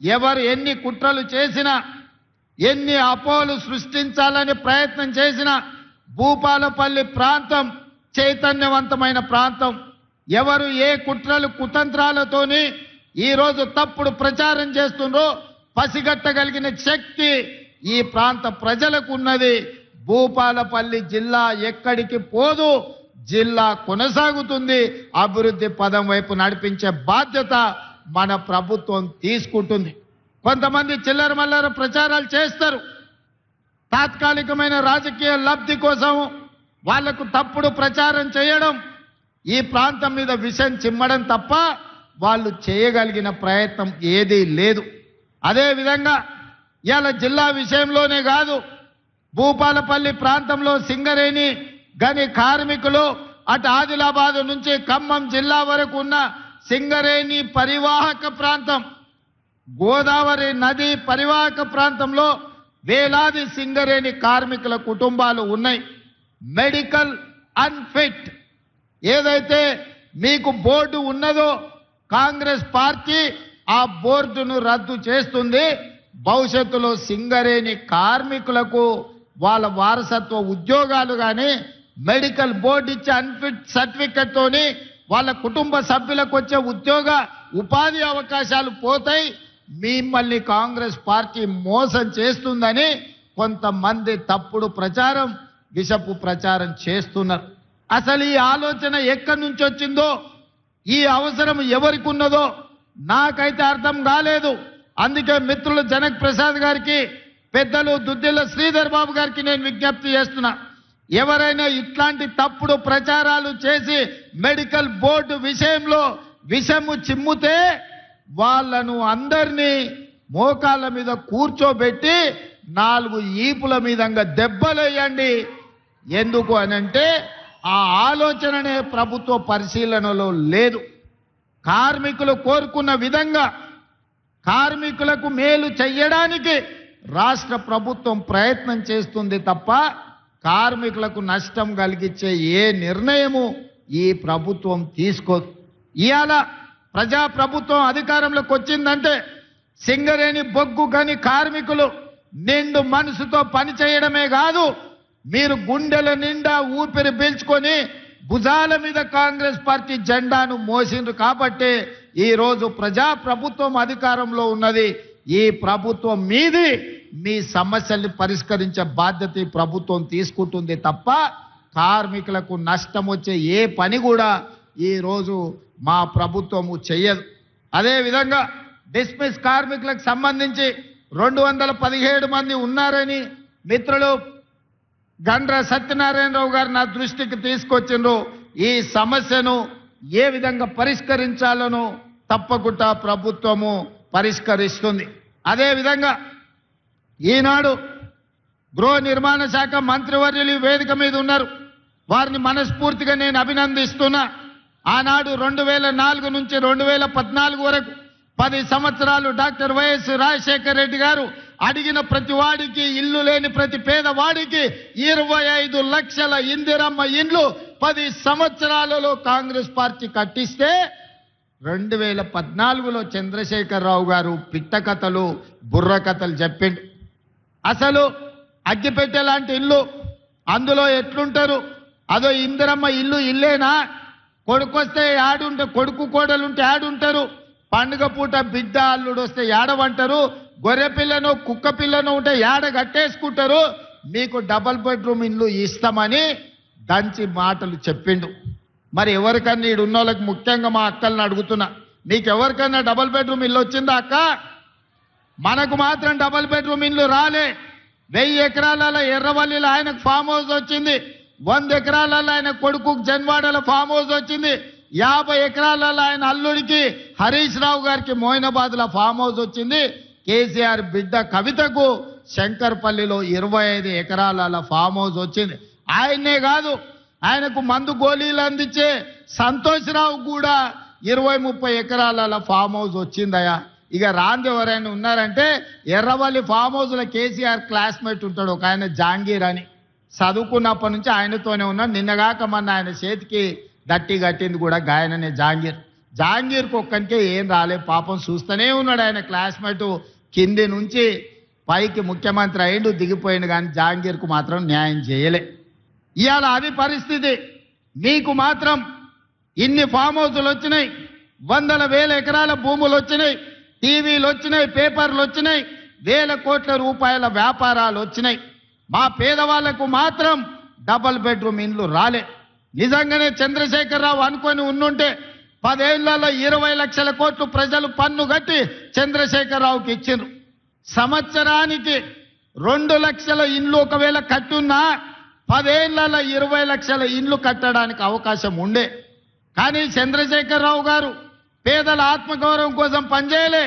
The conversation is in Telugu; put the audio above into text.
ఎవరు ఎన్ని కుట్రలు చేసినా ఎన్ని అపోలు సృష్టించాలని ప్రయత్నం చేసినా భూపాలపల్లి ప్రాంతం చైతన్యవంతమైన ప్రాంతం. ఎవరు ఏ కుట్రలు కుతంత్రాలతోని ఈరోజు తప్పుడు ప్రచారం చేస్తుండ్రో పసిగట్టగలిగిన శక్తి ఈ ప్రాంత ప్రజలకు ఉన్నది భూపాలపల్లి జిల్లా ఎక్కడికి పోదు జిల్లా కొనసాగుతుంది. అభివృద్ధి పదం వైపు నడిపించే బాధ్యత మన ప్రభుత్వం తీసుకుంటుంది. కొంతమంది చిల్లర మల్లర ప్రచారాలు చేస్తారు. తాత్కాలికమైన రాజకీయ లబ్ధి కోసం వాళ్ళకు తప్పుడు ప్రచారం చేయడం ఈ ప్రాంతం మీద విషం చిమ్మడం తప్ప వాళ్ళు చేయగలిగిన ప్రయత్నం ఏదీ లేదు. అదే విధంగా ఇవాళ జిల్లా విషయంలోనే కాదు భూపాలపల్లి ప్రాంతంలో సింగరేణి గని కార్మికులు అటు ఆదిలాబాద్ నుంచి ఖమ్మం జిల్లా వరకు ఉన్న సింగరేణి పరివాహక ప్రాంతం గోదావరి నది పరివాహక ప్రాంతంలో వేలాది సింగరేణి కార్మికుల కుటుంబాలు ఉన్నాయి. Medical unfit. ఏదైతే మీకు బోర్డు ఉన్నదో కాంగ్రెస్ పార్టీ ఆ బోర్డును రద్దు చేస్తుంది. భవిష్యత్తులో సింగరేణి కార్మికులకు వాళ్ళ వారసత్వ ఉద్యోగాలు కానీ మెడికల్ బోర్డు ఇచ్చే అన్ఫిట్ సర్టిఫికెట్తోని వాళ్ళ కుటుంబ సభ్యులకు వచ్చే ఉద్యోగ ఉపాధి అవకాశాలు పోతాయి. మిమ్మల్ని కాంగ్రెస్ పార్టీ మోసం చేస్తుందని కొంతమంది తప్పుడు ప్రచారం విషపు ప్రచారం చేస్తున్నారు. అసలు ఈ ఆలోచన ఎక్కడి నుంచి వచ్చిందో ఈ అవసరం ఎవరికి ఉన్నదో నాకైతే అర్థం కాలేదు. అందుకే మిత్రులు జనక్ ప్రసాద్ గారికి పెద్దలు దుద్దిల్ల శ్రీధర్ బాబు గారికి నేను విజ్ఞప్తి చేస్తున్నా. ఎవరైనా ఇట్లాంటి తప్పుడు ప్రచారాలు చేసి మెడికల్ బోర్డు విషయంలో విషము చిమ్ముతే వాళ్ళను అందరినీ మోకాళ్ళ మీద కూర్చోబెట్టి నాలుగు ఈపుల మీదంగా దెబ్బలేయండి. ఎందుకు అనంటే ఆ ఆలోచననే ప్రభుత్వ పరిశీలనలో లేదు. కార్మికులు కోరుకున్న విధంగా కార్మికులకు మేలు చెయ్యడానికి రాష్ట్ర ప్రభుత్వం ప్రయత్నం చేస్తుంది తప్ప కార్మికులకు నష్టం కలిగించే ఏ నిర్ణయము ఈ ప్రభుత్వం తీసుకోదు. ఇవాళ ప్రజా ప్రభుత్వం అధికారంలోకి వచ్చిందంటే సింగరేణి బొగ్గు గని కార్మికులు నిండు మనసుతో పని చేయడమే కాదు మీరు గుండెల నిండా ఊపిరి పీల్చుకొని భుజాల మీద కాంగ్రెస్ పార్టీ జెండాను మోసిండ్రు కాబట్టి ఈరోజు ప్రజాప్రభుత్వం ప్రజా ప్రభుత్వం అధికారంలో ఉన్నది. ఈ ప్రభుత్వం మీది మీ సమస్యల్ని పరిష్కరించే బాధ్యత ఈ ప్రభుత్వం తీసుకుంటుంది తప్ప కార్మికులకు నష్టం వచ్చే ఏ పని కూడా ఈ రోజు మా ప్రభుత్వము చెయ్యదు. అదేవిధంగా డిస్మిస్ కార్మికులకు సంబంధించి రెండు వందల పదిహేడు మంది ఉన్నారని మిత్రులు గండ్ర సత్యనారాయణరావు గారు నా దృష్టికి తీసుకొచ్చిండ్రు. ఈ సమస్యను ఏ విధంగా పరిష్కరించాలనో తప్పకుండా ప్రభుత్వము పరిష్కరిస్తుంది. అదేవిధంగా ఈనాడు గృహ నిర్మాణ శాఖ మంత్రివర్యులు వేదిక మీద ఉన్నారు. వారిని మనస్ఫూర్తిగా నేను అభినందిస్తున్నా. ఆనాడు రెండు వేల నాలుగు నుంచి రెండు వేల పద్నాలుగు వరకు పది సంవత్సరాలు డాక్టర్ వైఎస్ రాజశేఖర రెడ్డి గారు అడిగిన ప్రతి వాడికి ఇల్లు లేని ప్రతి పేదవాడికి ఇరవై ఐదు లక్షల ఇందిరమ్మ ఇండ్లు పది సంవత్సరాలలో కాంగ్రెస్ పార్టీ కట్టిస్తే రెండు వేల పద్నాలుగులో చంద్రశేఖరరావు గారు పిట్టకథలు బుర్రకథలు చెప్పిండు. అసలు అగ్గిపెట్టె లాంటి ఇల్లు అందులో ఎట్లుంటారు? అదో ఇందిరమ్మ ఇల్లు ఇల్లేనా? కొడుకొస్తే యాడుంటే కొడుకు కోడలుంటే యాడుంటారు? పండుగ పూట బిడ్డ అల్లుడు వస్తే యాడవంటారు? గొర్రె పిల్లను కుక్క పిల్లను ఉంటే యాడ కట్టేసుకుంటారు? మీకు డబల్ బెడ్రూమ్ ఇల్లు ఇస్తామని దంచి మాటలు చెప్పిండు. మరి ఎవరికన్నా ఈడు ఉన్న వాళ్ళకి ముఖ్యంగా మా అక్కల్ని అడుగుతున్నా. నీకెవరికన్నా డబల్ బెడ్రూమ్ ఇల్లు వచ్చిందా అక్క? మనకు మాత్రం డబుల్ బెడ్రూమ్ ఇల్లు రాలే. వెయ్యి ఎకరాలలో ఎర్రవల్లిలో ఆయనకు ఫామ్ హౌస్ వచ్చింది. వంద ఎకరాలలో ఆయన కొడుకు జన్వాడలో ఫామ్ హౌస్ వచ్చింది. యాభై ఎకరాలలో ఆయన అల్లుడికి హరీష్ రావు గారికి మోయినాబాద్లో ఫామ్ హౌస్ వచ్చింది. కేసీఆర్ బిడ్డ కవితకు శంకర్పల్లిలో ఇరవై ఐదు ఎకరాల ఫామ్ హౌస్ వచ్చింది. ఆయన్నే కాదు ఆయనకు మందు గోళీలు అందించే సంతోష్రావు కూడా ఇరవై ముప్పై ఎకరాల ఫామ్ హౌస్ వచ్చిందయ్యా. ఇక రాంది ఎవరైనా ఉన్నారంటే ఎర్రవల్లి ఫామ్ హౌస్లో కేసీఆర్ క్లాస్మేట్ ఉంటాడు ఒక ఆయన జాంగీర్ అని. చదువుకున్నప్పటి నుంచి ఆయనతోనే ఉన్నాడు. నిన్నగాక మొన్న ఆయన చేతికి దట్టి కట్టింది కూడా గాయననే జాంగీర్. జహాంగీర్కి ఒక్కనికే ఏం రాలే పాపం చూస్తూనే ఉన్నాడు ఆయన క్లాస్మేట్. కింది నుంచి పైకి ముఖ్యమంత్రి అయిండు దిగిపోయిండు కానీ జాంగీర్కు మాత్రం న్యాయం చేయలే. ఇవాళ అది పరిస్థితి. మీకు మాత్రం ఇన్ని ఫామ్ హౌసులు వచ్చినాయి వందల వేల ఎకరాల భూములు వచ్చినాయి. టీవీలు వచ్చినాయి పేపర్లు వచ్చినాయి వేల కోట్ల రూపాయల వ్యాపారాలు వచ్చినాయి. మా పేదవాళ్ళకు మాత్రం డబల్ బెడ్రూమ్ ఇండ్లు రాలే. నిజంగానే చంద్రశేఖరరావు అనుకొని ఉండుంటే పదేళ్ళలో ఇరవై లక్షల కోట్లు ప్రజలు పన్ను కట్టి చంద్రశేఖరరావుకి ఇచ్చిండ్రు. సంవత్సరానికి రెండు లక్షల ఇండ్లు ఒకవేళ కట్టున్నా పదేళ్ళలో ఇరవై లక్షల ఇండ్లు కట్టడానికి అవకాశం ఉండే. కానీ చంద్రశేఖరరావు గారు పేదల ఆత్మగౌరవం కోసం పనిచేయలే.